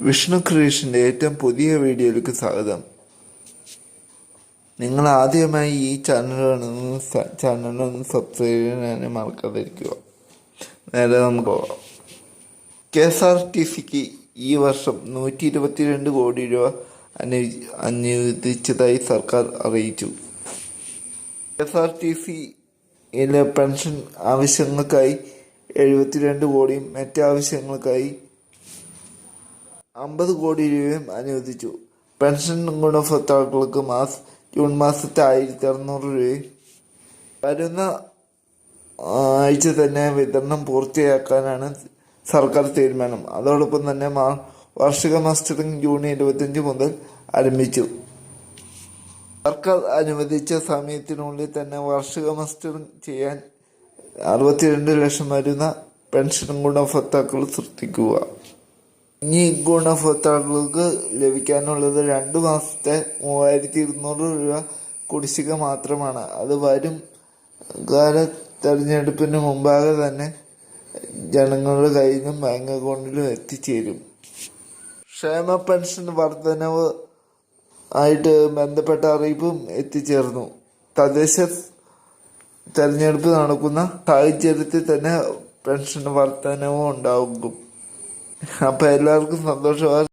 വിഷ്ണു ക്രിയേഷന്റെ ഏറ്റവും പുതിയ വീഡിയോയിലേക്ക് സ്വാഗതം. നിങ്ങൾ ആദ്യമായി ഈ ചാനൽ കാണുന്ന ചാനലൊന്ന് സബ്സ്ക്രൈബ് ചെയ്യാൻ മറക്കാതിരിക്കുക. നേരെ നമുക്ക് പോവാം. കെ എസ് ആർ ടി സിക്ക് ഈ വർഷം നൂറ്റി ഇരുപത്തിരണ്ട് കോടി രൂപ അനു അനുവദിച്ചതായി സർക്കാർ അറിയിച്ചു. കെ എസ് ആർ ടി സിയിലെ പെൻഷൻ ആവശ്യങ്ങൾക്കായി എഴുപത്തിരണ്ട് കോടിയും മറ്റ് ആവശ്യങ്ങൾക്കായി അമ്പത് കോടി രൂപയും അനുവദിച്ചു. പെൻഷൻ ഗുണഭോക്താക്കൾക്ക് മാസ ജൂൺ മാസത്തെ ആയിരത്തി അറുന്നൂറ് രൂപയും. വരുന്ന ആഴ്ച തന്നെ വിതരണം പൂർത്തിയാക്കാനാണ് സർക്കാർ തീരുമാനം. അതോടൊപ്പം തന്നെ വാർഷിക മസ്റ്ററിംഗ് ജൂൺ ഇരുപത്തിയഞ്ച് മുതൽ ആരംഭിച്ചു. സർക്കാർ അനുവദിച്ച സമയത്തിനുള്ളിൽ തന്നെ വാർഷിക മസ്റ്ററിംഗ് ചെയ്യാൻ അറുപത്തിരണ്ട് ലക്ഷം വരുന്ന പെൻഷൻ ഗുണഭോക്താക്കൾ സൃഷ്ടിക്കുക ഇനി ഗുണഭോക്താക്കൾക്ക് ലഭിക്കാനുള്ളത് രണ്ട് മാസത്തെ മൂവായിരത്തി ഇരുന്നൂറ് രൂപ കുടിശ്ശിക മാത്രമാണ്. അത് വരും കാല തെരഞ്ഞെടുപ്പിന് മുമ്പാകെ തന്നെ ജനങ്ങളുടെ നിന്നും ബാങ്ക് അക്കൗണ്ടിലും എത്തിച്ചേരും. ക്ഷേമ പെൻഷൻ വർധനവ് ആയിട്ട് ബന്ധപ്പെട്ട അറിയിപ്പും എത്തിച്ചേർന്നു. തദ്ദേശ തെരഞ്ഞെടുപ്പ് നടക്കുന്ന സാഹചര്യത്തിൽ തന്നെ പെൻഷൻ വർധനവും ഉണ്ടാകും. A pedlar que son dos horas